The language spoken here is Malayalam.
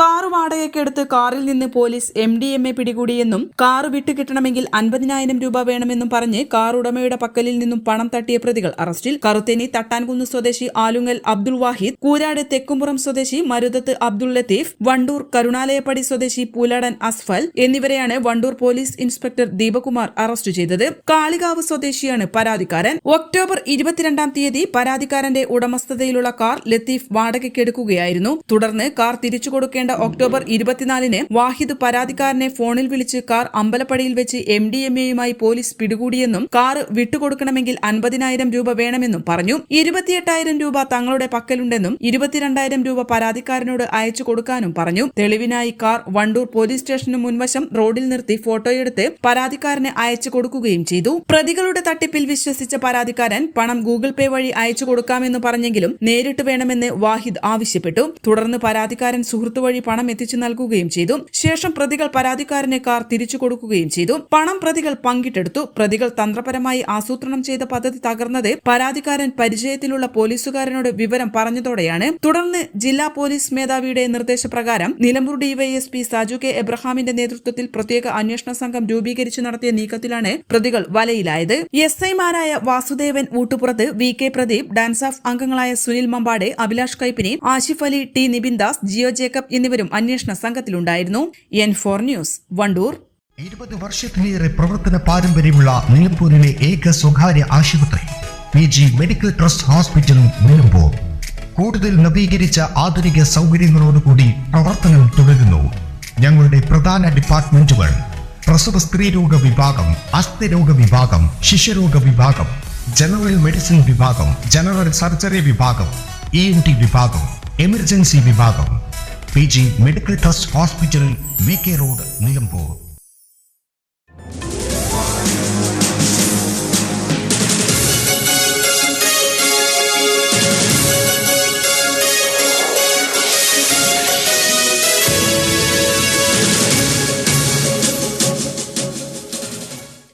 car വാടകയ്ക്കെടുത്ത് കാറിൽ നിന്ന് police M D M A പിടികൂടിയെന്നും car വിട്ടുകിട്ടണമെങ്കിൽ അൻപതിനായിരം രൂപ വേണമെന്നും പറഞ്ഞ് കാർ ഉടമയുടെ പക്കലിൽ നിന്നും പണം തട്ടിയ പ്രതികൾ അറസ്റ്റിൽ. കറുത്തേനി തട്ടാൻകുന്ന് സ്വദേശി ആലുങ്ങൽ അബ്ദുൾ വാഹിദ് കൂരാട് തെക്കുംപുറം സ്വദേശി മരുതത്ത് അബ്ദുൾ ലത്തീഫ് വണ്ടൂർ കരുണാലയപ്പടി സ്വദേശി പൂലടൻ അസ്ഫൽ എന്നിവരെയാണ് Wandoor police inspector Deepakumar arrest ചെയ്തത്. കാളികാവ് സ്വദേശിയാണ് പരാതിക്കാരൻ. ഒക്ടോബർ ഇരുപത്തിരണ്ടാം തീയതി പരാതിക്കാരന്റെ ഉടമസ്ഥതയിലുള്ള കാർ ലത്തീഫ് വാടകയ്ക്കെടുക്കുകയായിരുന്നു. തുടർന്ന് കാർ തിരിച്ചു കൊടുക്കേണ്ട ഒക്ടോബർ ഇരുപത്തിനാലിന് വാഹിദ് പരാതിക്കാരനെ ഫോണിൽ വിളിച്ച് കാർ അമ്പലപ്പടിയിൽ വെച്ച് എം ഡി എം എയുമായി പോലീസ് പിടികൂടിയെന്നും കാർ വിട്ടുകൊടുക്കണമെങ്കിൽ അൻപതിനായിരം രൂപ വേണമെന്നും പറഞ്ഞു. ഇരുപത്തിയെട്ടായിരം രൂപ തങ്ങളുടെ പക്കലുണ്ടെന്നും ഇരുപത്തിരണ്ടായിരം രൂപ പരാതിക്കാരനോട് അയച്ചു കൊടുക്കാനും പറഞ്ഞു. തെളിവിനായി കാർ വണ്ടൂർ പോലീസ് സ്റ്റേഷന് മുൻവശം റോഡിൽ നിർത്തി ഫോട്ടോയെടുത്ത് പരാതിക്കാരനെ അയച്ചു കൊടുക്കുകയും ചെയ്തു. പ്രതികളുടെ തട്ടിപ്പിൽ വിശ്വസിച്ച പരാതിക്കാരൻ പണം ഗൂഗിൾ പേ വഴി അയച്ചു കൊടുക്കാമെന്ന് പറഞ്ഞെങ്കിലും നേരിട്ട് വേണമെന്ന് വാഹിദ് ആവശ്യപ്പെട്ടു. തുടർന്ന് പരാതിക്കാരൻ സുഹൃത്തു വഴി പണം എത്തിച്ചു നൽകുകയും ചെയ്തു. ശേഷം പ്രതികൾ പരാതിക്കാരന് കാർ തിരിച്ചു കൊടുക്കുകയും ചെയ്തു. പണം പ്രതികൾ പങ്കിട്ടെടുത്തു. പ്രതികൾ തന്ത്രപരമായി ആസൂത്രണം ചെയ്ത പദ്ധതി തകർന്നത് പരാതിക്കാരൻ പരിചയത്തിലുള്ള പോലീസുകാരനോട് വിവരം പറഞ്ഞതോടെയാണ്. തുടർന്ന് ജില്ലാ പോലീസ് മേധാവിയുടെ നിർദ്ദേശപ്രകാരം നിലമ്പൂർ ഡിവൈഎസ്പി സാജു കെ എബ്രഹാമിന്റെ നേതൃത്വത്തിൽ പ്രത്യേക അന്വേഷണ സംഘം രൂപീകരിച്ചു നടത്തിയ നീക്കത്തിലാണ് പ്രതികൾ വലയിലായത്. എസ് ഐമാരായ Vasudevan ഊട്ടുപുറത്ത് V K Pradeep DANSAF അംഗങ്ങളായ സുനിൽ മമ്പാടെ അഭിലാഷ് കൈപ്പിനി ആഷിഫ് അലി ടി നിബിൻ ദാസ് ജിയോ ജേക്കബ് എന്നിവരും അന്വേഷണ സംഘത്തിലുണ്ടായിരുന്നു. N four news Wandoor. ഇരുപത് വർഷത്തിലേറെ പ്രവർത്തന പാരമ്പര്യമുള്ള നിലമ്പൂരിലെ ഏക സ്വകാര്യ ആശുപത്രി P G medical trust hospital Nilambur. കൂടുതൽ നവീകരിച്ച ആധുനിക സൗകര്യങ്ങളോടുകൂടി പ്രവർത്തനം തുടരുന്നു. ഞങ്ങളുടെ പ്രധാന ഡിപ്പാർട്ട്മെന്റുകൾ പ്രസവ സ്ത്രീരോഗ വിഭാഗം അസ്ഥിരോഗ വിഭാഗം ശിശുരോഗ വിഭാഗം ജനറൽ മെഡിസിൻ വിഭാഗം ജനറൽ സർജറി വിഭാഗം ഇ എൻ ടി വിഭാഗം എമർജൻസി വിഭാഗം P G medical trust hospital V K road Nilambur.